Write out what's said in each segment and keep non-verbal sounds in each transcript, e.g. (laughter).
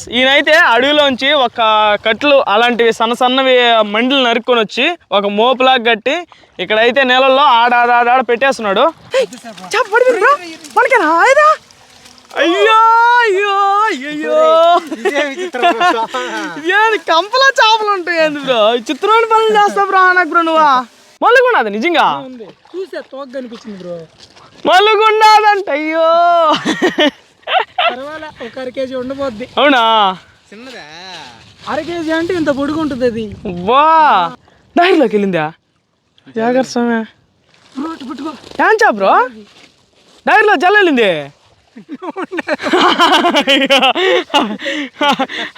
Friends ఈయనైతే అడవిలోంచి ఒక కట్లు అలాంటివి సన్న సన్నవి మండలు నరుక్కొని వచ్చి ఒక మోపులాగా కట్టి ఇక్కడైతే నీళ్ళల్లో ఆడ ఆడ ఆడ ఆడ పెట్టేస్తున్నాడు. అయ్యో అయ్యో అయ్యో ఏంది కంపలో చేపలు ఉంటాయి బ్రో? చిత్రమైన పనులు చేస్తావు బ్రో నాకు బ్రో నువ్వా? మళ్ళీ నిజంగా? చూసే కనిపించింది బ్రో. మళ్ళీ అయ్యో. పర్వాలే ఒక అర కేజీ ఉండబోద్ది అవునా? చిన్నదా? అర కేజీ అంటే ఇంత పొడుగు ఉంటుంది అది. వా! దారిలోకి వెళ్ళిందా? జాగ్రత్త స్వామి. బ్రో, పట్టుకో. దారిలో జల్ల వెళ్ళింది.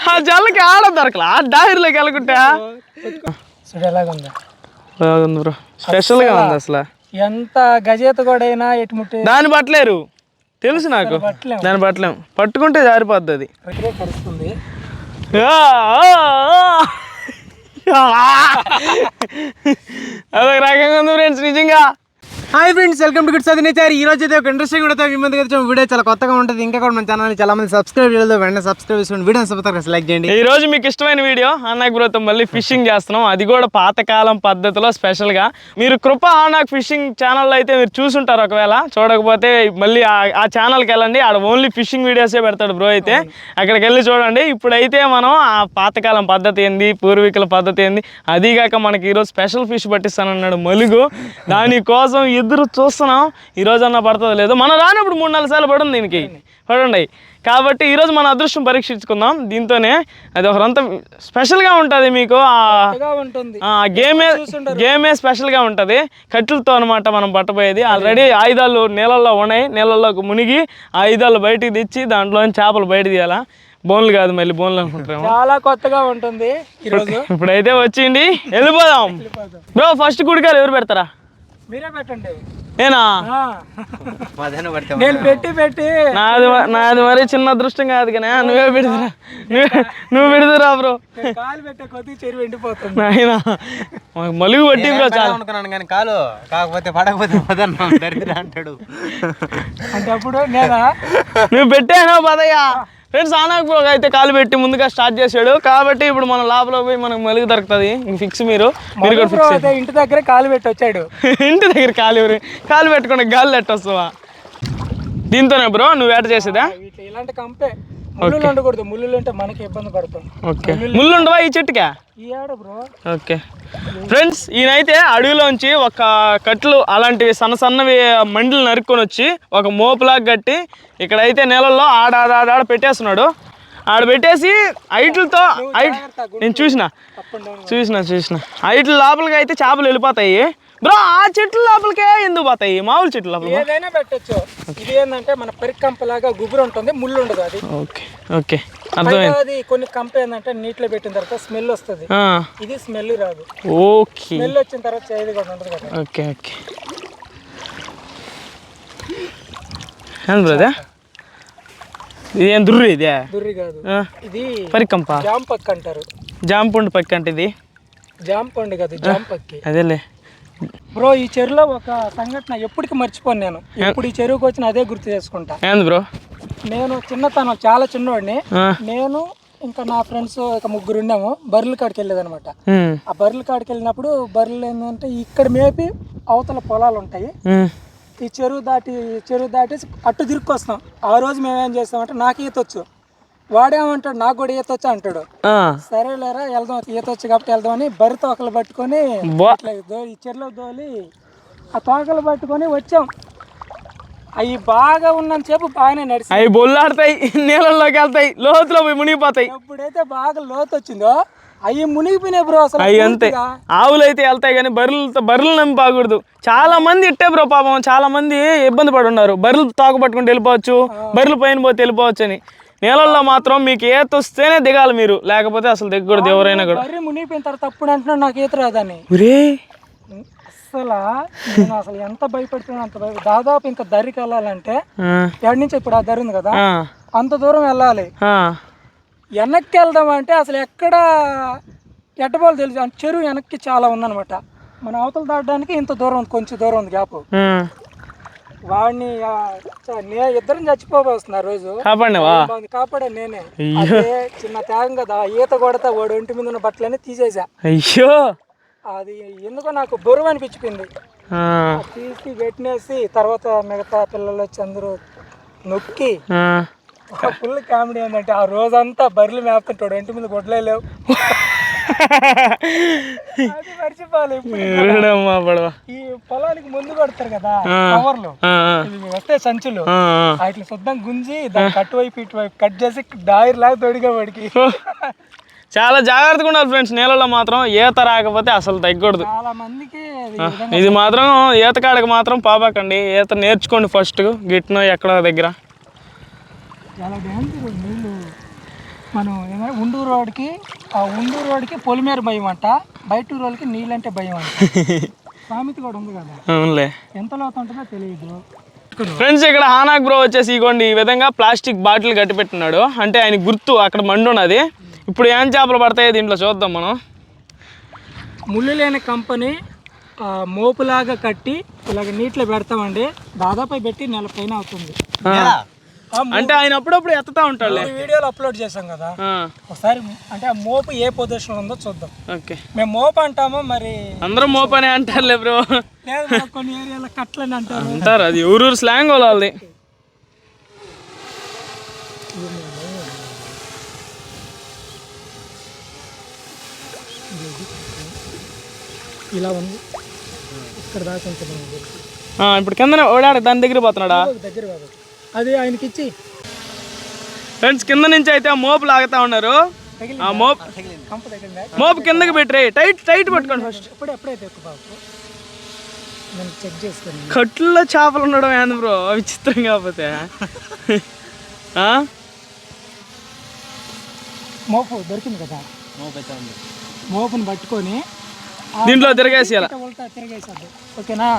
ఆ జల్లకి ఆడ దొరకలా? ఆ దారిలోకి వెళ్ళకుంటా? చూడు ఎలాగుందా. బాగుంది బ్రో? స్పెషల్గా ఉంది అసలు. ఎంత గజేత కూడా అయినా ఎటు ముట్టే. దాన్ని పట్టలేరు. తెలుసు నాకు. దాన్ని పట్టలేం పట్టుకుంటే జారిపోద్ది అది. అదొక రకంగా ఉంది ఫ్రెండ్స్ నిజంగా. Hi friends welcome to good సది నేచారు ఈ రోజు అయితే ఒక ఇంట్రెస్టింగ్ కూడా మీ ముందుకు వచ్చాం. వీడియో చాలా కొత్తగా ఉంటుంది. ఇంకా కూడా మన ఛానల్ చాలా మంది సబ్స్క్రైబ్ చేయలేదు. వెంటనే సబ్స్క్రైబ్ చేసుకోండి. వీడియో సబ్స్క్రైబ్ సెలెక్ట్ చేయండి. ఈ రోజు మీకు ఇష్టమైన వీడియో అన్నాక్ బ్రోతో మళ్ళీ ఫిషింగ్ చేస్తున్నాం. అది కూడా పాతకాలం పద్ధతిలో స్పెషల్గా మీరు కృప అన్నాక్ ఫిషింగ్ ఛానల్ అయితే మీరు చూసుంటారు ఒకవేళ. చూడకపోతే మళ్ళీ ఆ- ఆ ఛానల్కి వెళ్ళండి. ఆడ ఓన్లీ ఫిషింగ్ వీడియోసే పెడతాడు బ్రో అయితే. అక్కడికి వెళ్ళి చూడండి. ఇప్పుడైతే మనం ఆ పాతకాలం పద్ధతి ఏంది పూర్వీకుల పద్ధతి ఏంది. అదీగాక మనకి ఈరోజు స్పెషల్ ఫిష్ పట్టిస్తానన్నాడు మలుగు. దానికోసం ఎదురు చూస్తున్నాం ఈ రోజు అన్న పడుతుందో లేదో. మనం రానప్పుడు మూడు నాలుగు సార్లు పడుంది దీనికి. పడండి. కాబట్టి ఈరోజు మన అదృష్టం పరీక్షించుకుందాం. దీంతోనే అది ఒకరంతా స్పెషల్గా ఉంటుంది మీకు. ఆ గేమే గేమే స్పెషల్గా ఉంటుంది. కట్టెలతో అనమాట మనం పట్టబోయేది. ఆల్రెడీ ఆయుధాలు నీళ్ళల్లో ఉన్నాయి. నీళ్ళల్లోకి మునిగి ఆయుధాలు బయటికి తెచ్చి దాంట్లో చేపలు బయట తీయాలా? బోన్లు కాదు మళ్ళీ బోన్లు అనుకుంటాము చాలా కొత్తగా ఉంటుంది ఇప్పుడైతే వచ్చింది. వెళ్ళిపోదాం. బ్రో ఫస్ట్ కుడికాయలు ఎవరు పెడతారా? మీరే పెట్టండి. నేనా? పెట్టి పెట్టి. నాది నాది మరీ చిన్న అదృష్టం కాదు కానీ. నువ్వే పెడతారా. నువ్వే నువ్వు పెడతారా బ్రో. కాలు పెట్టే కొద్ది చెరువు ఎండిపోతుంది. నాయనా. మలుగు పట్టి బ్రో చాలా. అనుకున్నాను కానీ కాలు కాకపోతే పడకపోతే దరిద్ర అంటాడు. అంటే అప్పుడు నేనా? నువ్వు పెట్టాను పదయ్యా. ఫ్రెండ్స్ ఆనాకు బ్రో అయితే కాలు పెట్టి ముందుగా స్టార్ట్ చేశాడు. కాబట్టి ఇప్పుడు మనం లోపల పోయి మనకు మలుగు దొరుకుతుంది. ఫిక్స్ మీరు. మీరు కూడా అదే ఇంటి దగ్గరే కాలు పెట్టి వచ్చాడు. (laughs) ఇంటి దగ్గర కాలు ఎవరు? కాలు పెట్టుకుని గాలి ఎట్టొస్తావా దీంతోనే బ్రో నువ్వు వేట చేసేదా? ఇలాంటి కంపే. ముళ్ళు ఉండకూడదు. ముళ్ళు ఉంటే మనకి ఇబ్బంది పడతాం ఓకే. ముళ్ళు ఉండవా ఈ చెట్టుకా? ఈ ఆడ బ్రో? ఓకే. ఫ్రెండ్స్ ఈయనైతే అడవిలోంచి ఒక కట్లు అలాంటివి సన్న సన్నవి మండలు నరుక్కొని వచ్చి ఒక మోపులాగా కట్టి ఇక్కడైతే నీళ్ళల్లో ఆడ ఆడ పెట్టేస్తున్నాడు. ఆడ పెట్టేసి ఐట్లతో ఐట్ నేను చూసిన. చూసిన చూసిన. ఐట్ల లోపలికి అయితే చేపలు వెళ్ళిపోతాయి. బ్రో ఆ చెట్ల లోపలికే ఎందుకు పోతాయి? మామూలు చెట్ల లోపల ఏదైనా పెట్టొచ్చు. ఇది ఏంటంటే మన పరికంప లాగా గుబురు ఉంటుంది ముళ్ళు ఉండదు అది. Okay okay. అర్థమైంది. అది కొన్ని కంప ఏంటంటే నీటిలో పెట్టిన తర్వాత స్మెల్ వస్తుంది. ఇది స్మెల్ రాదు. ఓకే. స్మెల్ వచ్చిన తర్వాత చేదు కూడా ఉండదు కదా. Okay okay. ఏంది బ్రో ఇదే? దుర్రు ఇదే? దుర్రి కాదు. ఇది పరికంప. జామ పక్క అంటారు జామ పండు పక్క అంటే ఇది? జామ పండు కాదు జామ పక్కి. అదేలే. బ్రో ఈ చెరువులో ఒక సంఘటన ఎప్పటికీ మర్చిపోను నేను. ఎప్పుడు ఈ చెరువుకి వచ్చిన అదే గుర్తు చేసుకుంటా. ఏంది బ్రో? నేను చిన్నతనం చాలా చిన్నవాడిని ఆ, నేను ఇంకా నా ఫ్రెండ్స్ ఒక ముగ్గురు ఉన్నాము. బర్రెల కాడికి వెళ్ళేదనమాట. ఆ బర్రెల కాడికి వెళ్ళినప్పుడు బర్రెలు ఏంటంటే ఇక్కడ మేపి అవతల పొలాలు ఉంటాయి. ఈ చెరువు దాటి చెరువు దాటేసి అట్టు తిరుక్కొస్తాం. ఆ రోజు మేము ఏం చేస్తామంటే నాకు ఈత వచ్చు వాడేమంటాడు? నాకు కూడా ఈత వచ్చు అంటాడు. సరేలేరా వెళ్దాం. ఈత వచ్చు కాబట్టి వెళ్దామని బర్రె తోకలు పట్టుకొని ఈ చెరువులో దోలి ఆ తోకలు పట్టుకొని వచ్చాం. అవి బాగా ఉన్నంతసేపు బాగానే నడిచి అవి బొల్లాడతాయి నీళ్ళల్లోకి వెళ్తాయి లోతులో పోయి మునిగిపోతాయి. ఎప్పుడైతే బాగా లోతు వచ్చిందో అవి మునిగిపోయినాయి బ్రో అసలు అవి అంతే. ఆవులు అయితే వెళ్తాయి కానీ బర్రెలతో బర్రెలు నమ్మి బాగూడదు చాలా మంది ఇట్టే బ్రో పాపం. చాలా మంది ఇబ్బంది పడి ఉన్నారు బర్రెలు తోక పట్టుకుంటూ వెళ్ళిపోవచ్చు బర్రెలు పైన పోతే వెళ్ళిపోవచ్చు అని నీళ్ళల్లో మాత్రం మీకు ఈత వస్తేనే దిగాలి మీరు. లేకపోతే అసలు దిగకూడదు ఎవరైనా కూడా. బర్రె మునిగిపోయిన తర్వాత అప్పుడు అంటున్నాడు నాకు ఈత రాదని. ఒరే! అసలు నేను అసలు ఎంత భయపడుతున్నా అంత దాదాపు ఇంకా దరికి వెళ్ళాలంటే ఎక్కడి నుంచి ఇప్పుడు ఆ దరి ఉంది కదా? అంత దూరం వెళ్ళాలి. వెనక్కి వెళ్దాం అంటే అసలు ఎక్కడ ఎట్టబోలు తెలుసు. అంటే చెరువు వెనక్కి చాలా ఉందన్నమాట. మన అవతల దాటడానికి ఇంత దూరం ఉంది కొంచెం దూరం ఉంది గ్యాప్. వాడిని నే ఇద్దరం చచ్చిపోబోస్తున్నా ఆ రోజు కాపాడినావా కాపాడా నేనే. అదే చిన్న త్యాగం కదా ఈత కొడతా వాడు ఒంటి మీద ఉన్న బట్టలన్నీ తీసేసా అయ్యో. అది ఎందుకో నాకు బరువు అనిపించిపోయింది. ఆ, తీసి పెట్టినేసి తర్వాత మిగతా పిల్లలు వచ్చి అందరూ నొక్కి. ఫుల్ కామెడీ ఏంటంటే ఆ రోజంతా బర్రెలు మేపుతుంటాడు ఒంటి మీద గొడ్లే లేవు. (laughs) పడవ. ఈ పొలానికి ముందు కొడతారు కదా కవర్లు. వస్తే సంచులు. వాటిని శుద్ధం గుంజి దాన్ని కట్టువైపు ఇటువైపు కట్ చేసి దాయిర్ లాగా తొడిగా వాడికి. చాలా జాగ్రత్తగా ఉండాలి ఫ్రెండ్స్ నీళ్ళలో మాత్రం ఈత రాకపోతే అసలు తగ్గకూడదు. ఇది మాత్రం ఈత కాడకి మాత్రం పాపకండి. ఈత నేర్చుకోండి ఫస్ట్ గిట్నో ఎక్కడ దగ్గర. మనం ఏమైనా ఉండూరు రోడ్కి ఆ ఉండూరు రోడ్కి పొలిమేర భయం అంట బయట ఊరోళ్ళకి నీళ్ళంటే భయం అంట. (laughs) సామెత కూడా ఉంది కదా. అవునులే. ఎంత లోతు ఉంటుందో తెలియదు. ఫ్రెండ్స్ ఇక్కడ హానాక్ బ్రో వచ్చేసి ఇగోండి ఈ విధంగా ప్లాస్టిక్ బాటిల్ కట్టి పెట్టినాడు. అంటే ఆయన గుర్తు అక్కడ మండు ఉన్నది. ఇప్పుడు ఏం చేపలు పడతాయో దీంట్లో చూద్దాం మనం. ముళ్ళు లేని కంపెనీ ఆ, మోపులాగా కట్టి ఇలాగ నీటిలో పెడతామండి. దాదాపు పెట్టి నెల పైన అవుతుంది అంటే ఆయన అప్పుడప్పుడు ఎత్తుతా ఉంటాడులే. మూడు వీడియోలు అప్లోడ్ చేసాం కదా. ఒకసారి అంటే ఆ మోపు ఏ పొజిషన్ ఉందో చూద్దాం. ఓకే. మేము మోపు అంటామో మరి? అందరూ మోపనే అంటారులే బ్రో. కొన్ని ఏరియాలో కట్లని అంటారు. అంటారు అది ఊరూరు స్లాంగ్ వాళ్ళది. ఇలా ఉంది. ఇక్కడ దాకా ఇప్పుడు కింద ఓడాడు దాని దగ్గర పోతున్నాడా? దగ్గర బాబు అది ఆయనకి ఇచ్చి ఫ్రెండ్స్ కింద నుంచి అయితే ఆ మోపు లాగుతా ఉన్నారు. ఆ మోపు మోపు కిందకి పెట్టరే టైట్ టైట్ పట్టుకోండి ఫస్ట్. ఎప్పుడైతే చెక్ కట్లలో చేపలు ఉండడం ఏంది బ్రో? విచిత్రం కాకపోతే? మోపు దొరికింది కదా? మోపుని పట్టుకొని దీంట్లో తిరగేసేయాల? ఉల్టా ఉల్టా తిరగేసాడు ఓకేనా?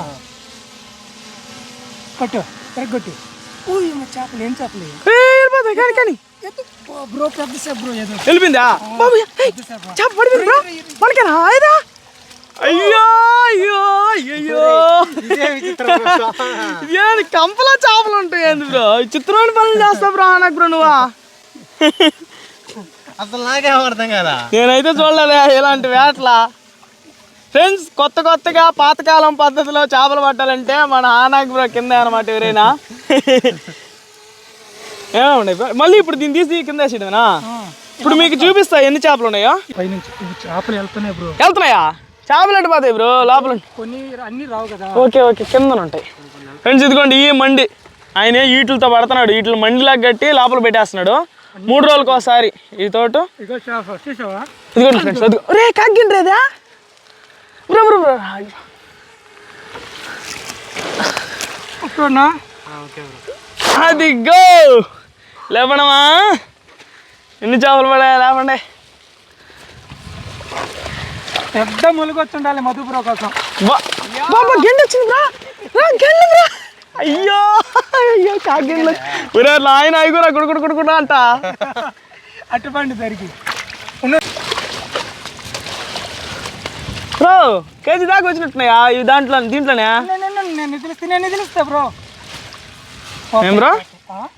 పట్టు తిరగొట్టు. చేపలు ఏం చేపలు? ఇవి? ఏయ్, వెళ్ళిపోతాయి, కానీ కానీ. ఎత్తు. ఓ బ్రో పెద్ద సేపు బ్రో ఏదో. వెళ్ళిపోయిందా? బాబు ఏయ్, పెద్ద సేపు చేప. పడిపోయింది బ్రో. మనకేనా అయిదా అయ్యో అయ్యో అయ్యో ఏంది కంపలా చేపలు ఉంటాయి ఏంది బ్రో? చిత్రమైన పనులు చేస్తా బ్రో నాకు బ్రో నువ్వా? అసలు నాకేం అర్థం కదా? నేనైతే చూడలేదే ఇలాంటి వేటలా. ఫ్రెండ్స్ కొత్త కొత్తగా పాతకాలం పద్ధతిలో చేపలు పట్టాలంటే మన ఆనాక్ బ్రో కింద అనమాట ఎవరైనా. (laughs) ఏమండి మళ్ళీ ఇప్పుడు దీన్ని తీసి కింద వేసేయడమేనా? ఇప్పుడు మీకు చూపిస్తా ఎన్ని చేపలు ఉన్నాయో. చేపలు వెళ్తున్నాయి బ్రో. వెళ్తున్నాయా? చేపలు ఎట్టు పోతాయి బ్రో? లోపల కొన్ని అన్ని రావు కదా. Okay okay. కింద ఉంటాయి. ఫ్రెండ్స్ ఇదిగోండి ఈ మండి. ఆయన ఈటులతో పడుతున్నాడు. ఈటలు మండిలాగా కట్టి లోపల పెట్టేస్తున్నాడు. మూడు రోజులకు ఒకసారి ఈ తోట. ఇదిగోండి ఫ్రెండ్స్ రే కగ్గిండ్రేదా బ్రో బ్రో బ్రో చూడనా అది గో! లేపడమా ఎన్ని చేపలు పడాయి? లేపండి. పెద్ద ములుగొచ్చి ఉండాలి మధు బ్రో కోసం బాబా గెండి వచ్చింది బ్రా రా గెండి బ్రా అయ్యో అయ్యో కాగిండ్లు ఒరే నాయన అయ్యో గుడుగుడు గుడుగుడు అంట. అట్టుపండి దరికి బ్రో కేజీ దాకా వచ్చినట్టున్నాయా. ఇవి దాంట్లో దీంట్లోనే? నేను నిధులిస్తే నేను నిధులిస్తా బ్రో? ఏం బ్రో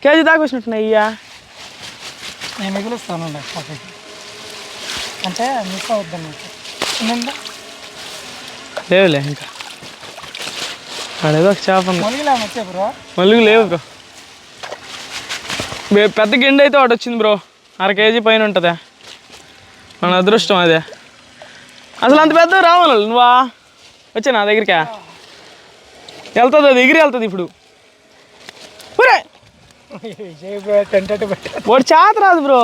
కేజీ దాకా వచ్చినట్టున్నాయి నేను మిగులుస్తాను అంటే మిస్ అవుద్దాం లేవులే ఇంకా. అడేదో ఒక చేప మళ్ళీ లేవు బ్రో పెద్ద గిండి అయితే ఒకటి వచ్చింది బ్రో. అర కేజీ పైన ఉంటుందా. మన అదృష్టం అదే. అసలు అంత పెద్ద రావాలి నువ్వా? వచ్చా నా దగ్గరికా? వెళ్తుంది అది ఎగిరి వెళ్తుంది ఇప్పుడు. ఒరే వాడు చేత రాదు బ్రో.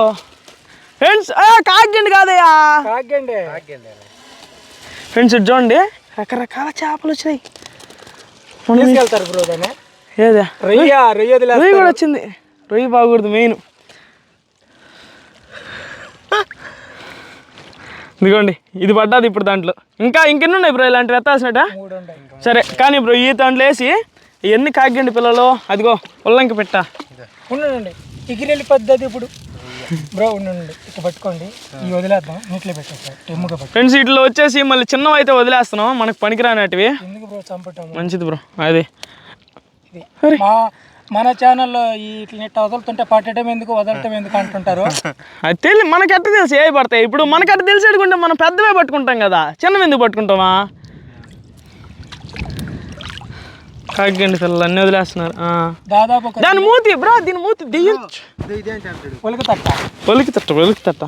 ఫ్రెండ్స్ కాకిండి కాదయ్యా. కాగండి ఫ్రెండ్స్ చూడండి రకరకాల చేపలు వచ్చినాయి. తీసుకెళ్తారు బ్రో దాన్ని. ఏదా? రొయ్య రొయ్య రొయ్యి కూడా వచ్చింది. రొయ్యి బాగూడదు మెయిన్. ఇదిగోండి ఇది పడ్డది ఇప్పుడు దాంట్లో. ఇంకా ఇంకెన్ని ఉన్నాయి బ్రో ఇలాంటివి? ఎత్తాల్సినట్ట? సరే కానీ బ్రో ఈ దాంట్లో వేసి ఎన్ని కాకిండి పిల్లలు అదిగో ఉల్లంకి పెట్ట. ఉండండి ఎగిరెళ్ళి పద్ధతి ఇప్పుడు. బ్రో ఉండండి ఇట్లా పట్టుకోండి. ఈ వదిలేద్దాం నీటిలో పెట్టేస్తారు టెమ్ముగా పట్టు ఫ్రెండ్స్ ఇట్లా వచ్చేసి మళ్ళీ చిన్నవి అయితే వదిలేస్తున్నాం మనకు పనికిరానటివి. ఎందుకు బ్రో చంపటం? మంచిది బ్రో అది. మన ఛానల్లో ఈ ఇట్లా నెట్ వదులుతుంటే పట్టడం ఎందుకు వదలటం ఎందుకు అంటుంటారు? (laughs) అది తెలియ మనకి ఎట్ట తెలుసు ఏ పడతాయి. ఇప్పుడు మనకట్ట తెలిసి అడుగుంటే మనం పెద్దవే పట్టుకుంటాం కదా. చిన్నవి ఎందుకు పట్టుకుంటామా? కాకండి పిల్లలు అన్నీ వదిలేస్తున్నారు. ఆ. దాదాపు ఒక దాని మూతి బ్రా దీని మూతి దెయ్యం పొలికి తట్ట. ఒలికి తట్ట ఒలికి తట్ట.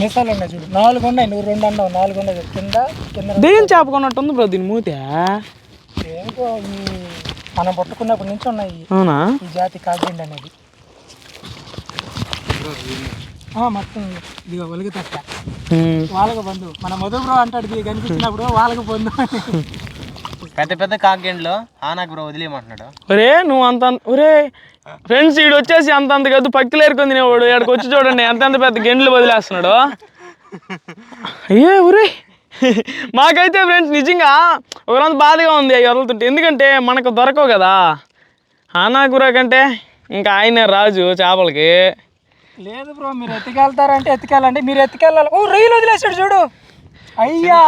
మిసాలు ఉన్నాయి చూడు. నాలుగు ఉన్నాయి నువ్వు రెండు అన్నావు. నాలుగు ఉన్నాయి. చూడు. కింద కింద దెయ్యం చేపకున్నట్టుంది బ్రో దీని మూతి. ఈ మనం పట్టుకున్నప్పటి నుంచి ఉన్నాయి ఈ- అవునా? ఈ జాతి కాకిండి అనేది. ఆ, మొత్తం ఇదిగో ఒలికి తట్ట. వాళ్ళకి బంధు మన మొదలు బ్రో అంటాడు ఇది కనిపించినప్పుడు వాళ్ళకి బంధు పెద్ద పెద్ద కాకెండ్లో ఆనాకు బ్రో వదిలేయమంటున్నాడు. ఒరే నువ్వు అంత ఒరే ఫ్రెండ్స్ ఈడు వచ్చేసి అంత అంత కద్దు పక్కలు ఏరుకొని తినేవాడు ఇక్కడికి వచ్చి చూడండి ఎంత ఎంత పెద్ద గెండ్లు వదిలేస్తున్నాడు. అయ్యే ఒరే. (laughs) మాకైతే ఫ్రెండ్స్ నిజంగా ఒకరంత బాధగా ఉంది అవి వదులుతుంటే. ఎందుకంటే మనకు దొరకవు కదా. ఆనాకూర కంటే ఇంకా ఆయనే రాజు చేపలకి. లేదు బ్రో మీరు ఎత్తుకెళ్తారంటే ఎత్తుకెళ్ళండి. మీరు ఎత్తుకెళ్ళాలి. ఓ రొయ్యలు వదిలేసాడు చూడు. అయ్యా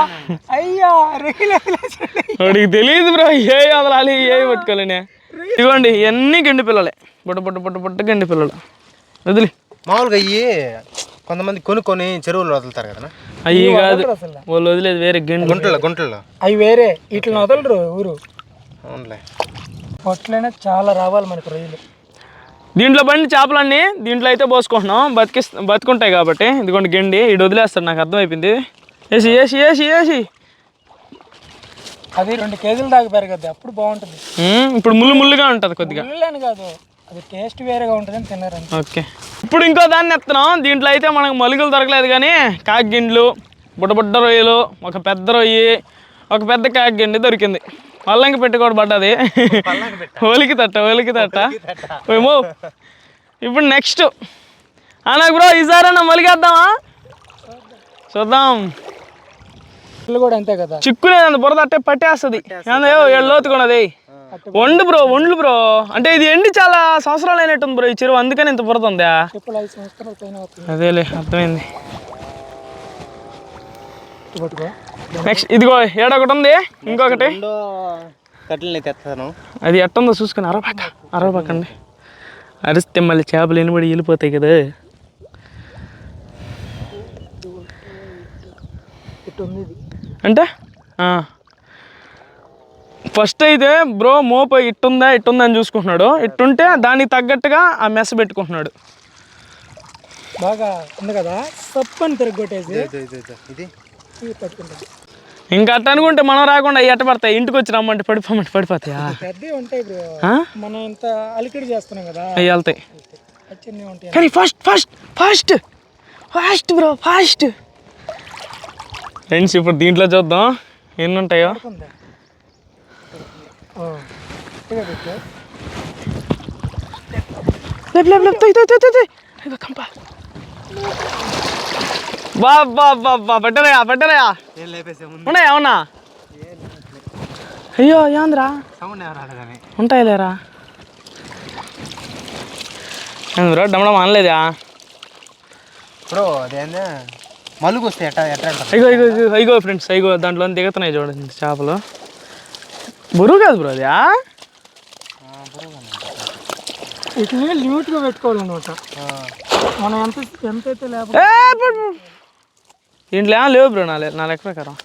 అయ్యా రొయ్యలు వదిలేసాడు వాడికి తెలియదు బ్రో ఏ వదలాలి ఏ పట్టుకోలేనే ఇదిగోండి ఇవన్నీ గండి పిల్లలే. బుట్ట బుట్ట బుట్ట బుట్ట గండి పిల్లలు. వదిలి. మామూలుగా అయ్యి కొంతమంది కొనుక్కొని చెరువులు వదులుతారు కదా అయ్యి కాదు. వాళ్ళు వదిలేదు వేరే గండి గుంటల్లో గుంటల్లో అవి వేరే. ఇట్లా వదలరు ఊరు. అవునులే. పొట్లైనా చాలా రావాలి మనకు రొయ్యలు. దీంట్లో బండి చేపలన్నీ దీంట్లో అయితే పోసుకుంటున్నాం. బతికి బతుకుంటాయి కాబట్టి. ఇదిగోండి గండి ఇటు వదిలేస్తాడు నాకు అర్థమైపోయింది. వేసి వేసి వేసి వేసి అది రెండు కేజీలు దాకా పెరగద్ది అప్పుడు బాగుంటుంది. ఇప్పుడు ముళ్ళు ముళ్ళుగా ఉంటుంది కొద్దిగా. కాదు. అది టేస్ట్ వేరేగా ఉంటుందని తిన్నారని ఓకే. ఇప్పుడు ఇంకో దాన్ని ఎత్తున్నాం. దీంట్లో అయితే మనకు మలుగులు దొరకలేదు కానీ కాకిగిండ్లు బుడ్డ బుడ్డ రొయ్యలు ఒక పెద్ద రొయ్యి ఒక పెద్ద కాకిగిండి దొరికింది. వల్లంకి పెట్టి కూడా పడ్డది. ఒలికి తట్ట ఒలికి తట్ట. ఏమో ఇప్పుడు నెక్స్ట్. అన్నా బ్రో ఈసారన్నా మొలిగేద్దామా? చూద్దాం. కూడా అంతే కదా. చిక్కులేదు బురద అట్టే పట్టేస్తుంది. ఏందో ఏడు లోతుకున్నది. వండు బ్రో వండ్లు బ్రో. అంటే ఇది ఎండి చాలా సంవత్సరాలు అయినట్టుంది బ్రో ఈ చెరువు అందుకని ఇంత అవుతుంది. అదేలే అర్థమైంది. నెక్స్ట్ ఇదిగో ఏడొకటి ఉంది? ఇంకొకటి. రెండో కట్టెల్ని తెస్తాను అది ఎట్టుందో చూసుకుని అరవపక్క అరవపక్కండి అరిస్తే మళ్ళీ చేపలు ఎనిబడి వెళ్ళిపోతాయి కదా. అంటే? ఫస్ట్ అయితే బ్రో మోప ఇట్టుందా ఇట్టుందా అని చూసుకుంటున్నాడు. ఇట్టుంటే దానికి తగ్గట్టుగా ఆ మెస్ పెట్టుకుంటున్నాడు. బాగా ఉంది కదా? సప్పని తిరగొట్టేసి ఇది ఇవి పట్టుకుంటాం ఇంకా అట్ట అనుకుంటే మనం రాకుండా ఎట్ట పడతాయి. ఇంటికి వచ్చి రమ్మంటే పడిపోమంటే పడిపోతాయా? పెద్దవి ఉంటాయి బ్రో. ఆ? మనం ఇంత అలికిడి చేస్తున్నాం కదా? అవి వెళ్తాయి. కానీ first first fast fast bro fast. Friends ఇప్పుడు దీంట్లో చూద్దాం. ఎన్ని ఉంటాయో కంప బా బా బా బా పెట్టరయా పెట్టరయా ఏం లేపేసే ముందు ఉన్నాయా అవునా అయ్యో యాంద్రా సౌండ్ ఎవరు రాలేదని ఉంటాయి లేరా ఏంద్రా డమ్మడం అనలేదా బ్రో అదేందా మలుగు వస్తే ఎట్ట ఎట్ట అంటారు అయ్యో అయ్యో అయ్యో, అయ్యో ఫ్రెండ్స్ అయ్యో దాంట్లో దిగుతున్నాయి చూడండి చేపలు బరువు కాదు బ్రో అదా వీటిని లిమిట్గా పెట్టుకోవాలన్నమాట. మనం ఎంత ఎంత అయితే లేకపోతే ఏం లేవు బ్రో నా లే- నా లెక్క ప్రకారం.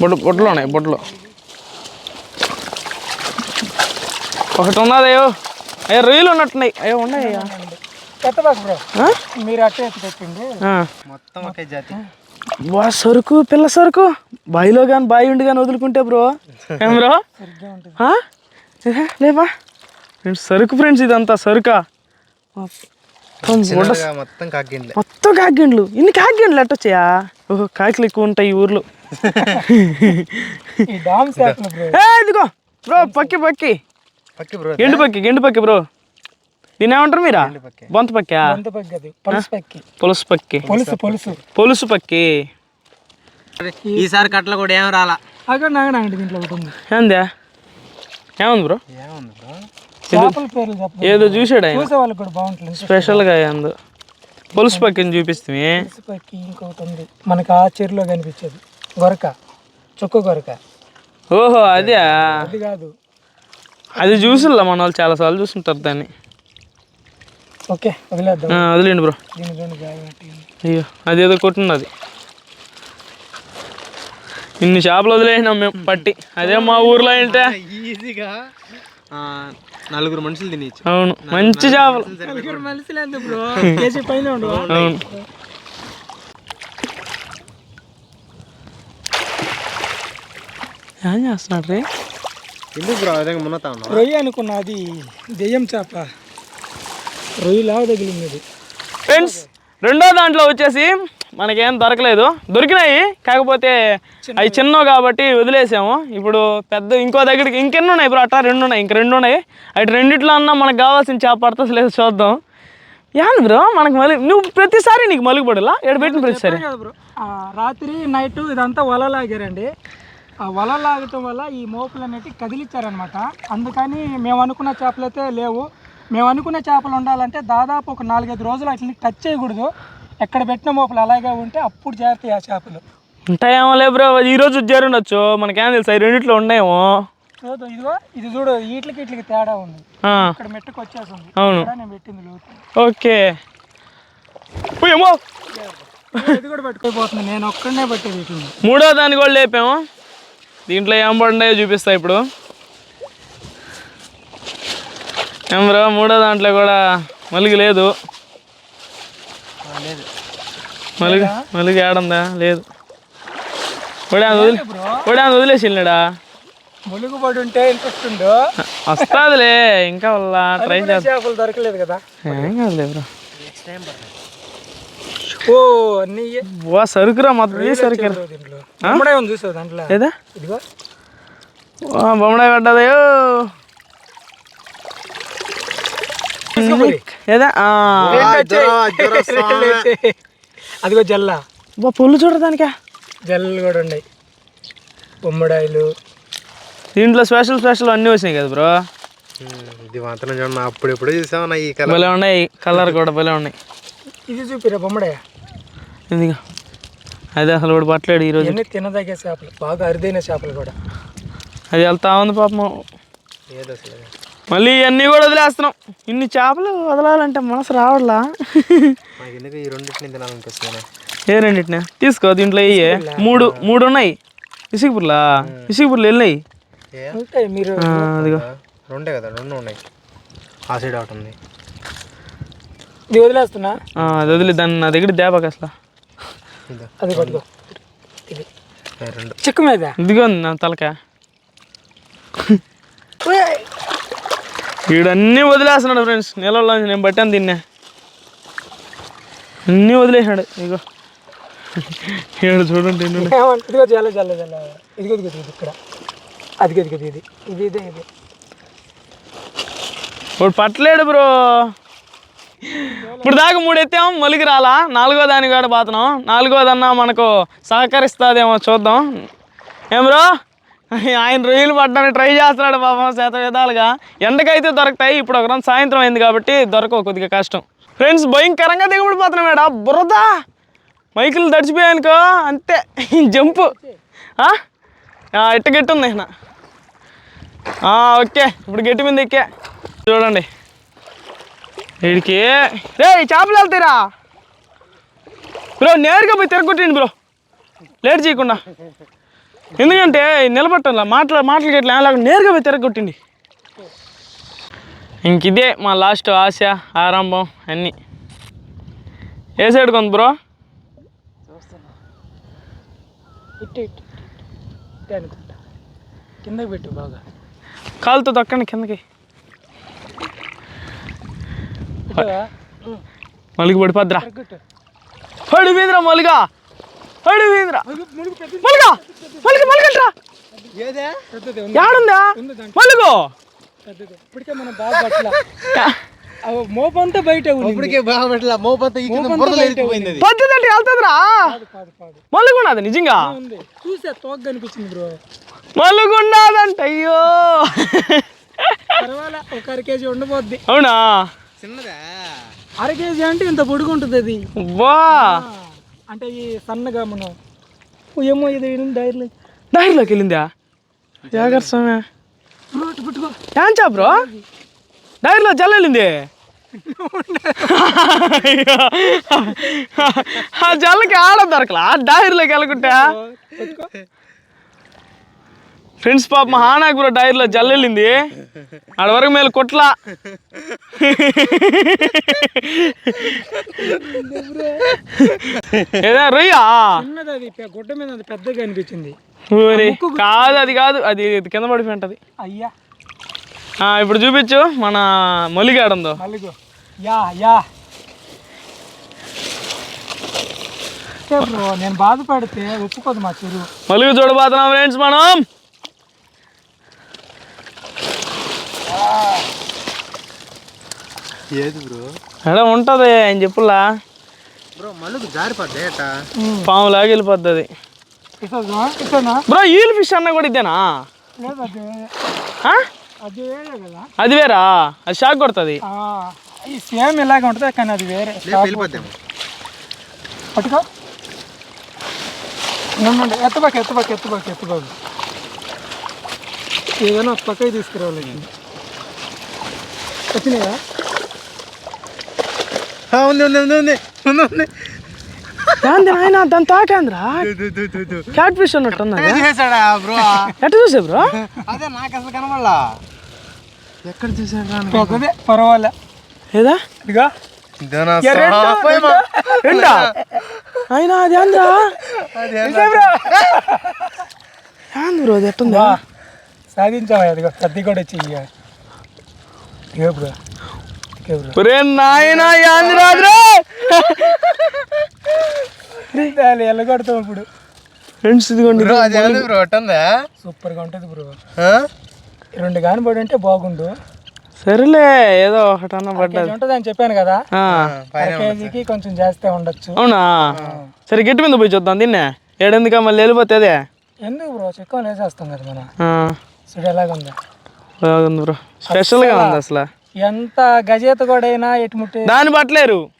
బొడ్డు బొడ్లు ఉన్నాయి బొడ్లు ఒకటి ఉన్నదయ్యో అయ్యో. రొయ్యలు ఉన్నట్టున్నాయి. అయ్యో ఉన్నాయి అయ్యా. ఎత్తబాకు బ్రో? మీరు అట్టే ఎత్తి పెట్టండి. ఆ. మొత్తం ఒకే జాతి. వా సరుకు పిల్ల సరుకు. బావిలో కానీ బావి ఉండి కానీ వదులుకుంటే బ్రో. ఏం బ్రో? లేవా ఫ్రెండ్స్ సరుకు ఫ్రెండ్స్ ఇదంతా సరుకా? మొత్తం కాకిండ్లే. మొత్తం కాకిగండ్లు ఇన్ని ఎట్టొచ్చాయా ఓహో కాకిలు ఎక్కువ ఉంటాయి ఈ ఊర్లో (laughs) ఇదిగో. బ్రో పక్కి పక్కి. ఎండు పక్కి గెండు పక్కి బ్రో. దీన్ని ఏమంటారు మీరా పక్కి. బొంత పక్కా? పలుసు పక్కి. పులుసు పక్కి. పొలుసు పొలుసు. పక్కి. ఈసారి కట్టలు కూడా ఏం రాలా? అక్కడ నాగండి దీంట్లో ఒకటి ఉంది. ఏందా? ఏముంది బ్రో? ఏముంది బ్రో? ఏదో చూసాడు ఆయన. చూసే వాళ్ళకి కూడా బాగుంటుంది. స్పెషల్గా అందు పులుసు పక్కిని చూపిస్తే పొలుసు పక్కి ఇంకొకటి ఉంది. మనకి ఆ చెరులో కనిపించేది. గొరక. చుక్క గొరక. ఓహో అదే. అది కాదు. అది చూసిల్లా మన వాళ్ళు చాలా సార్లు చూస్తుంటారు దాన్ని. ఓకే వదిలేద్దాం. వదిలేండి బ్రో. అయ్యో అదేదో కొట్టున్నది ఇన్ని చేపలు వదిలేసినాం మేము పట్టి. అదే మా ఊర్లో ఏంటే? ఈజీగా నలుగురు మనుషులు తినేచ్చు అవును మంచి చేపలు. నలుగురు మనుషులు ఎంత బ్రో. (laughs) కేజీ పైన అవును. ఏం చేస్తున్నాడు రే? ఎందుకు బ్రో అదే మున్నతా ఉన్నావు రొయ్య అనుకున్నా అది దెయ్యం చేప. రొయ్యి లావు తగిలింది. ఫ్రెండ్స్ రెండో దాంట్లో వచ్చేసి మనకేం దొరకలేదు. దొరికినాయి కాకపోతే అవి చిన్నవి కాబట్టి వదిలేసాము. ఇప్పుడు పెద్ద ఇంకో దగ్గరికి ఇంకెన్ని ఉన్నాయి బ్రో? అట్టా రెండు ఉన్నాయి ఇంక రెండు ఉన్నాయి. అటు రెండిట్లో అన్నా మనకు కావాల్సిన చేప పడుతుంది లేదు చూద్దాం. యాన్ బ్రో? మనకు మళ్ళీ నువ్వు ప్రతిసారి నీకు మలుగు పడలా? ఎక్కడ పెట్టిన ప్రతిసారి. రాత్రి నైట్ ఇదంతా వల లాగారండి. ఆ వల లాగటం వల్ల ఈ మోపులు అనేవి కదిలిచ్చారనమాట అందుకని మేము అనుకున్న చేపలు అయితే లేవు. మేము అనుకున్న చేపలు ఉండాలంటే దాదాపు ఒక నాలుగైదు రోజులు వాటిని టచ్ చేయకూడదు. ఎక్కడ పెట్టిన మోపులు అలాగే ఉంటే అప్పుడు చేరుతాయి ఆ చేపలు. ఉంటాయేమో లే బ్రో ఈ రోజు చేరుండొచ్చు మనకేం తెలుసు అవి రెండిట్లో ఉన్నాయేమో చూడు ఇదిగో ఇది చూడు వీటికి వీటికి తేడా ఉంది. ఇక్కడ మెట్టుకు వచ్చేసింది. అవును. నేను పెట్టింది లోతు. ఓకే. ఏమో ఇది కూడా పట్టుకోపోతుంది. నేను ఒక్కడనే పట్టేది మూడో దాన్ని కూడా లేపాము. దీంట్లో ఏం పడినాయో చూపిస్తా ఇప్పుడు ఏం బ్రో మూడో దాంట్లో కూడా మలుగు లేదు. లేదు మలుగు మలుగు ఏడుందా? లేదు. ఒడా వదిలే ఒడా వదిలేసి ములుగుబడి ఉంటే ఇంట్రెస్ట్ ఉందో వస్తాదిలే ఇంకా వాళ్ళ ట్రై చేపలు దొరకలేదు కదా. ఏం కాదులే బ్రో. ఓ అన్ని. వా సరుకురా మొత్తం సరుకురా. దీంట్లో. బొమ్మడే ఉంది చూసావు దాంట్లో? ఏదా? ఇదిగో. బొమ్మడాయి పడ్డదయో. (laughs) అదిగో జల్ల. బా పుల్లు చూడడానికా జల్లు కూడా ఉన్నాయి. బొమ్మడాయిలు. దీంట్లో స్పెషల్ స్పెషల్ అన్నీ వచ్చినాయి కదా బ్రో. ఇది మాత్రం చూడండి అప్పుడు ఎప్పుడు చూసామన్నా ఈ కలర్. భలే ఉన్నాయి కలర్ కూడా భలే ఉన్నాయి. ఇది చూపిరా బొమ్మడాయ? ఇదిగా. అది అసలు కూడా పట్టలేడు ఈరోజు తినదగే చేపలు బాగా అరుదైన చేపలు కూడా. అది వెళ్తా ఉంది పాపం. ఏది అసలు. మళ్ళీ ఇవన్నీ కూడా వదిలేస్తున్నాం. ఇన్ని చేపలు వదలాలంటే మనసు రావట్లా? నాకు ఎందుకు ఈ రెండింటిని తినాలనిపిస్తుంది ఏ రెండింటినే? తీసుకో దీంట్లో ఇయ్యే మూడు మూడు ఉన్నాయి. ఇసుకపుర్లా? ఇసుకపుర్లు వెళ్ళినాయి. మీరు అదిగో. రెండే కదా రెండు ఉన్నాయి. ఆ సైడ్ ఒకటి ఉంది. ఇది వదిలేస్తున్నా. ఆ, అది వదిలి దాన్ని నా దగ్గర దేపక అసలు అది పట్టుకో. చిక్కు మీద? ఇదిగో ఉంది నా తలక వీడన్నీ వదిలేస్తున్నాడు ఫ్రెండ్స్ నెలలో నేను పట్టాను దీన్నే. అన్నీ వదిలేసాడు ఇగో. ఏడు చూడండి ఎన్ని ఉన్నాయి. ఏమంటే ఇదిగో జల్ల జల్ల జల్ల. ఇదిగో ఇదిగో ఇది ఇక్కడ. అది ఇది ఇది. ఇది ఇదే ఇది. వాడు పట్టలేడు బ్రో. ఇప్పుడు దాకా మూడు ఎత్తాం మలికి రాలా? నాలుగో దానికి కూడా పోతున్నాం నాలుగోదన్నా మనకు సహకరిస్తుందేమో చూద్దాం. ఏం బ్రో? ఆయన రొయ్యలు పట్టడానికి ట్రై చేస్తున్నాడు పాపం శాత విధాలుగా. ఎండకైతే దొరుకుతాయి ఇప్పుడు ఒక రోజు సాయంత్రం అయింది కాబట్టి దొరకవు కొద్దిగా కష్టం. ఫ్రెండ్స్ భయంకరంగా దిగుబడి పోతున్నా మేడం. బురద! మైకులు తడిచిపోయానుకో అంతే. జంపు. ఎట్ట ఇట్ట గట్టి ఉంది నా. ఓకే. ఇప్పుడు గట్టి మీద ఎక్కే. చూడండి. వీడికి రే చేపలు వెళ్తారా? బ్రో నేరుగా పోయి తిరగొట్టండి బ్రో. లేట్ చేయకుండా. ఎందుకంటే నిలబట్టాల మాటలు మాటలు గట్లా అలాగ నేరుగా పోయి తిరగొట్టండి ఇంక ఇదే మా లాస్ట్ ఆశ ఆరంభం అన్నీ. ఏ సైడ్ కొంత బ్రో కిందకి పెట్టు బాగా. కాలుతో తొక్కండి కిందకి? మలిగి పడిపోద్రా వీంద్రా మలిగా. ములుగు మలిగా మలిగంట్రా మలుగు ఇప్పటికే మనం బాగా మోపంతా బయట ఇప్పటికే బాగా మోపంతా వెళ్తుందిరా. మలుగున్నది నిజంగా? ఉంది. చూసే తోక కనిపించింది బ్రో. మలుగుండదంట అయ్యో. పర్వాలే ఒక అర కేజీ ఉండబోద్ది. అవునా? చిన్నదా? అర కేజీ అంటే ఇంత పొడుగు ఉంటుంది అది. వా. అంటే ఈ సన్నగా మనం. ఏమో ఇది డైర్లు. దారిలోకి వెళ్ళిందా? జాగ్రత్త స్వామి. యాంచా బ్రో? డైర్లో జల్లెళ్ళింది ఆ జల్లకి ఆడ దొరకలా? డైర్లోకి వెళ్ళకుంటా? ఫ్రెండ్స్ పాప మా హానాకు బ్రో డైర్లో జల్లెళ్ళింది. ఆడ వరకు మేలు కొట్లా. ఏదా రొయ్యా? గుడ్డ మీద పెద్దగా అనిపించింది. కాదు అది కాదు అది కింద పడిపోయి ఉంటది. అయ్యా. ఇప్పుడు చూపించు మన మొలిగాడుందో మళ్ళీగో యా యా. నేను బాధపడితే ఒప్పుకోదు మా చెరువు. మలుగు చూడబోతున్నాం ఫ్రెండ్స్ మనం. ఏది బ్రో? ఎడ ఉంటది ఆయన చెప్పులా బ్రో మళ్ళీ ఏటా పాము లాగా వెళ్ళిపోద్ది బ్రో ఈల్ ఫిష్ అన్న కూడా ఇదేనా? లేదు అది వేరే. కదా. అది వేరా? అది షాక్ కొడుతుంది. ఆ, ఈ సేమ్ ఇలాగే ఉంటుంది కానీ అది వేరే. పట్టుకో. నమ్మండి ఎత్తబాక ఎత్తబాక ఎత్తబాక ఎత్తబాక ఏదైనా పక్కకి తీసుకురావాలి. వచ్చినాయా? ఉంది ఉంది ఉంది ఉంది ఉంది ఉంది. ఏంది ఆయన దాని తాకేంద్రా క్యాట్ ఫిష్ అన్నట్టు చేశాడా బ్రో? ఎట్ట చూసే బ్రో? అదే నాకు అసలు కనబడలా. ఎక్కడ చూసాడు పెద్దదే పర్వాలే. ఏదా? ఇదిగా. రెండా అయినా అది ఏంద్రా? ఏంది? బ్రో. అది ఎట్టుందా? సాధించావా అదిగో పెద్ద కూడా వచ్చి ఇక ఇగో బ్రో ఇగో బ్రో ఒరే నాయనా ఏంది రాదురా ఎల్లగొడతాం ఇప్పుడు ఫ్రెండ్స్ ఇదిగోండి అట్టుందా సూపర్గా ఉంటుంది బ్రో రెండు కాని పడి ఉంటే బాగుండు. సరేలే ఏదో ఒకటన్నా పడ్డది ఉంటుంది అని చెప్పాను కదా. కేజీకి కొంచెం చేస్తే ఉండొచ్చు. అవునా? సరే గట్టి మీద పోయి చూద్దాం దీన్నే ఏడెందుక మళ్ళీ వెళ్ళిపోతే అదే ఎందుకు బ్రో? చిక్కం వేసేస్తాం కదా మనం. చూడు ఎలాగుందా. బాగుంది బ్రో స్పెషల్గా ఉంది అసలు. ఎంత గజేత కూడా అయినా ఎటుముట్టి దాన్ని పట్టలేరు.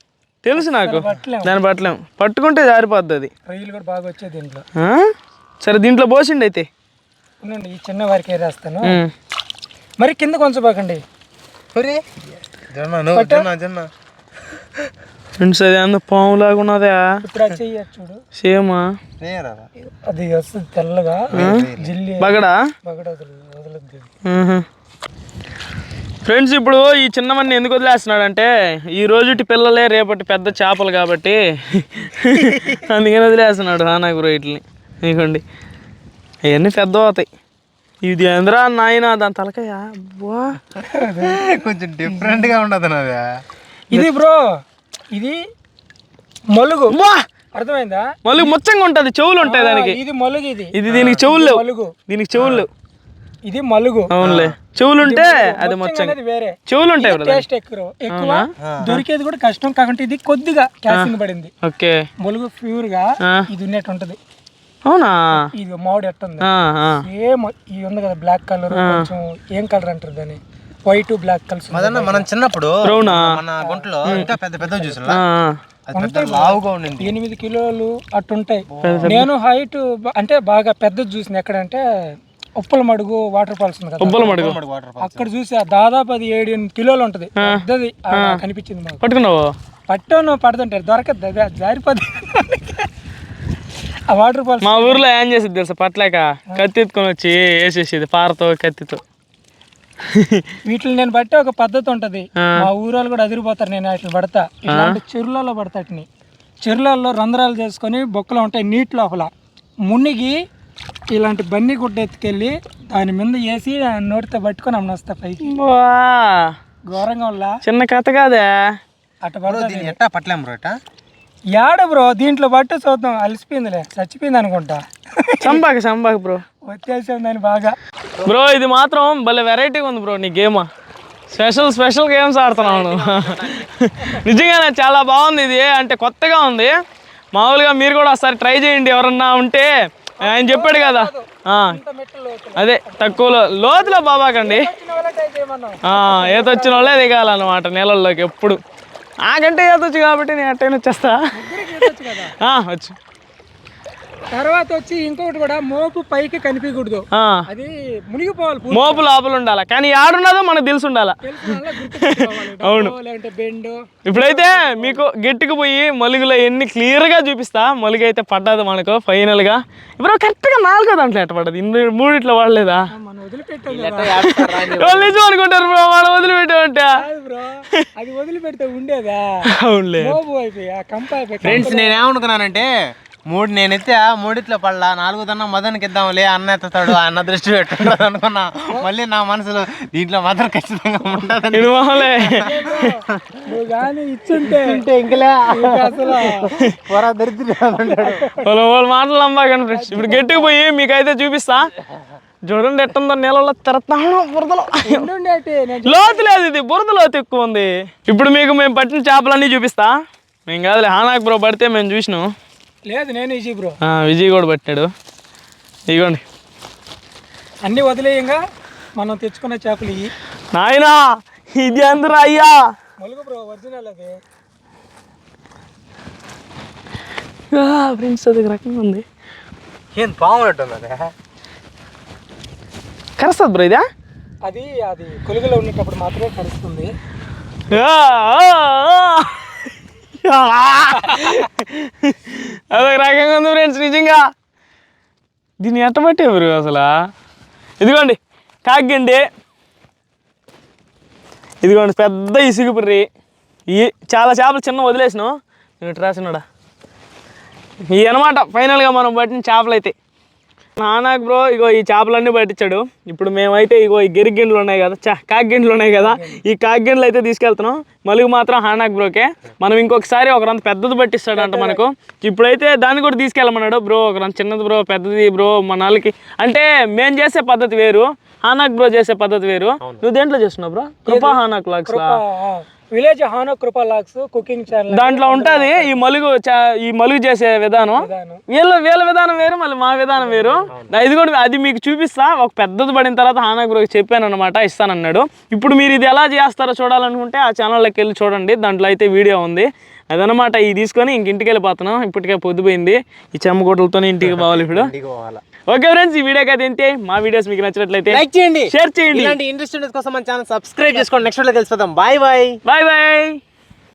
తెలుసు నాకు. దాన్ని పట్టలేం పట్టుకుంటే జారిపోద్ది అది. రొయ్యలు కూడా బాగా వచ్చాయి దీంట్లో. ఆ? సరే దీంట్లో పోసిండి అయితే. ఉండండి ఈ చిన్న వారికి వేరేస్తాను. మరి కింద కొంచెం జొన్న ఫ్రెండ్స్ అది అంత పాములాగా ఉన్నదా? ఇప్పుడు చూడు. సేమా? అది వస్తుంది తెల్లగా. జిల్లి. బగడా? బగడ ఫ్రెండ్స్ ఇప్పుడు ఈ చిన్నవన్నీ ఎందుకు వదిలేస్తున్నాడంటే ఈ రోజుటి పిల్లలే రేపటి పెద్ద చేపలు కాబట్టి (laughs) అందుకని వదిలేస్తున్నాడు గురు వీటిని ఇదిగోండి. అవన్నీ పెద్ద అవుతాయి. ఇది ఎంద్రా నాయన దాని తలకాయ? అబ్బా. కొంచెం డిఫరెంట్గా ఉండదు నాది. ఇది బ్రో ఇది మలుగు. అబ్బా! అర్థమైందా? మళ్ళీ ముచ్చంగా ఉంటుంది చెవులు ఉంటాయి దానికి. ఇది మలుగు ఇది. ఇది దీనికి చెవులు మలుగు. దీనికి చెవులు ఇది మలుగు. అవునులే. చెవులు ఉంటే అది అనేది వేరే. చెవులు ఉంటాయి బ్రదర్ టేస్ట్ ఎక్కువ. ఎక్కువ దొరికేది కూడా కష్టం కాకుంటే ఇది కొద్దిగా క్యాసింగ్ పడింది. ఓకే. మొలుగు ప్యూర్గా. ఇది ఉన్నట్టు ఉంటది. అవునా? ఇది మామిడి ఎట్టుంది. ఏం ఇది ఉంది కదా బ్లాక్ కలర్ కొంచెం ఏం కలర్ అంటారు దాన్ని? వైట్ బ్లాక్ కలర్స్ మదన్న మనం చిన్నప్పుడు మన గుంటలో ఇంకా పెద్ద పెద్ద లావుగా ఉండింది. ఎనిమిది కిలోలు అట్టుంటాయి. నేను హైట్ అంటే బాగా పెద్దది చూసిన ఎక్కడంటే ఉప్పల మడుగు వాటర్ ఫాల్స్ ఉంది కదా. ఉబ్బల మడుగు వాటర్ అక్కడ చూసి దాదాపు అది ఏడు ఎనిమిది కిలోలు ఉంటది. పెద్దది. కనిపించింది మాకు. పట్టుకున్నావు? పట్టాను పడుతుంటారు దొరకదు జారిపోద్ది ఆ వాటర్ ఫాల్స్ మా ఊర్లో ఏం చేసేది తెలుసా? పట్లేక కత్తి ఎత్తుకొని వచ్చి వేసేసేది పారతో కత్తితో. వీటిని నేను బట్టి ఒక పద్ధతి ఉంటది. మా ఊరోళ్ళు కూడా అదిరిపోతారు. నేను వాటిని పడతా. ఇలాంటి చెరువులలో పడతా వాటిని. చెరువులలో రంధ్రాలు చేసుకొని బొక్కలు ఉంటాయి నీటి లోపల. మునిగి ఇలాంటి బన్నీ గుడ్డ ఎత్తుకెళ్ళి దాని మీద వేసి నోటితో పట్టుకొని అమ్మనొస్తా పైకి. వా, ఘోరంగా వల్ల చిన్న కథ కాదే. అట్ట దీన్ని ఎట్టా పట్టలేం బ్రో ఎట్టా యాడ బ్రో దీంట్లో పట్టు చూద్దాం. అలసిపోయిందిలే చచ్చిపోయింది అనుకుంటా. చంపాక చంపాక బ్రో. వచ్చేసాం దాన్ని బాగా. బ్రో ఇది మాత్రం భలే వెరైటీగా ఉంది బ్రో నీ గేమ్. స్పెషల్ స్పెషల్ గేమ్స్ ఆడుతున్నావు నువ్వు. నిజంగానే చాలా బాగుంది ఇది. అంటే కొత్తగా ఉంది. మామూలుగా మీరు కూడా ఒకసారి ట్రై చేయండి ఎవరన్నా ఉంటే. ఆయన చెప్పాడు కదా. ఆ. అదే తక్కువలో లోతులో బాబాకండి. వచ్చిన వాళ్ళే. ఆ, దిగాలన్నమాట నీళ్ళల్లోకి ఎప్పుడు. నాకంటే ఈత వచ్చు కాబట్టి నేను అట్టైనా వచ్చేస్తా. ఆ, వచ్చు. తర్వాత వచ్చి ఇంకొకటి కూడా మోపు పైకి కనిపించకూడదు. ఆ, అది మునిగిపోవాలి. మోపు లోపల ఉండాలి? కానీ ఆడున్నదో మనకు తెలిసి ఉండాలి? (laughs) బెండు. ఇప్పుడైతే మీకు గట్టికి పోయి మలుగులో ఎన్ని క్లియర్గా చూపిస్తా. మలుగు అయితే పడ్డది మనకు ఫైనల్గా ఇప్పుడు కరెక్ట్గా నాలుగో దాంట్లో ఎట్ట పడ్డది? ఇన్ని మూడిట్లో పడలేదా మనం నిజం అనుకుంటారు బ్రో? వదిలిపెట్టామంటే. బ్రో అది వదిలిపెడితే ఉండేదా? అవునులే. ఫ్రెండ్స్ నేనేమనుకున్నానంటే మూడు నేను ఎత్తే మూడిట్లో పడలా. నాలుగు దన్నా మదన్కి ఇద్దాంలే అన్న ఎత్తుతాడు అన్న దృష్టి పెట్టుకుంటాడు అనుకున్నా. మళ్ళీ నా మనసులో దీంట్లో మాత్రం ఖచ్చితంగా ఉంటుంది ఇచ్చుంటే. ఇంకలే. పొర మాటలు నమ్మాకండి ఫ్రెండ్స్ ఇప్పుడు గట్టికి పోయి మీకైతే చూపిస్తా. చూడండి ఎట్టుందో నీళ్ళలో తిరతాను బురదలో. లోతు లేదు ఇది బురద లోతు ఎక్కువ ఉంది. ఇప్పుడు మీకు మేము పట్టిన చేపలన్నీ చూపిస్తా. మేము కాదులే హానాక్ బ్రో పడితే మేము చూసినాం. లేదు నేను ఈజీ బ్రో. ఆ, విజయ్ కూడా పట్టాడు ఇదిగోండి అన్ని వదిలేయంగా మనం తెచ్చుకున్న చేపలు ఇవి నాయనా ఇది అందరూ అయ్యా? మొలుగు బ్రో ఒరిజినల్ అది. ఫ్రెండ్స్ అది రకంగా ఉంది. ఏం పామునట్టుంది కరుస్తుంది బ్రో ఇదా? అది అది కొలుగులో ఉన్నప్పుడు మాత్రమే ఆ. అదొక రకంగా ఉంది ఫ్రెండ్స్ నిజంగా. దీన్ని ఎట్ట అసలు? ఇదిగోండి కాగ్గండి ఇదిగోండి పెద్ద ఇసుగు పుర్రి. ఈ చాలా చేపలు చిన్న వదిలేసినాం ఇటు రాసినాడా ఈ అనమాట ఫైనల్గా మనం పట్టిన చేపలు అయితే నానాకు బ్రో ఇగో ఈ చేపలన్నీ పట్టించాడు. ఇప్పుడు మేమైతే ఇగో ఈ గిరిగిండ్లు ఉన్నాయి కదా చా కాకిగిండ్లు ఉన్నాయి కదా ఈ కాకిగిండ్లు అయితే తీసుకెళ్తున్నాం. మలుగు మాత్రం హానాక్ బ్రోకే. మనం ఇంకొకసారి ఒకరంత పెద్దది పట్టిస్తాడంట మనకు. ఇప్పుడైతే దాన్ని కూడా తీసుకెళ్ళమన్నాడు బ్రో ఒకరంత చిన్నది బ్రో పెద్దది బ్రో మన వాళ్ళకి అంటే మేము చేసే పద్ధతి వేరు హానాక్ బ్రో చేసే పద్ధతి వేరు. నువ్వు దేంట్లో చేస్తున్నావు బ్రో? కృపా హానాక్ లాక్స్ లా విలేజ్ హానో కృపా లాక్స్ కుకింగ్ ఛానల్ దాంట్లో ఉంటది. ఈ మలుగు చా- ఈ మలుగు చేసే విధానం. వీళ్ళ వీళ్ళ విధానం వేరు మళ్ళీ మా విధానం వేరు. ఇది కూడా అది మీకు చూపిస్తా. ఒక పెద్దది పడిన తర్వాత హానాగ్ బ్రోకి చెప్పాను అనమాట ఇస్తానన్నాడు. ఇప్పుడు మీరు ఇది ఎలా చేస్తారో చూడాలనుకుంటే ఆ ఛానల్లోకి వెళ్ళి చూడండి. దాంట్లో అయితే వీడియో ఉంది. అదనమాట ఇది తీసుకొని ఇంక ఇంటికి వెళ్ళిపోతున్నాం. ఇప్పటికే పొద్దుపోయింది. ఈ చెమ్మగొడ్లతో ఇంటికి పోవాలి ఇప్పుడు. పోవాలా. ఓకే ఫ్రెండ్స్ ఈ వీడియోకి అయితే ఇంతే. మా వీడియోస్ మీకు నచ్చినట్లయితే లైక్ చేయండి. షేర్ చేయండి. ఇలాంటి ఇంట్రెస్ట్ కోసం మన ఛానల్ సబ్స్క్రైబ్ చేసుకోండి. నెక్స్ట్ వీడియో కలిసిపోదాం బాయ్ బాయ్ బాయ్ బాయ్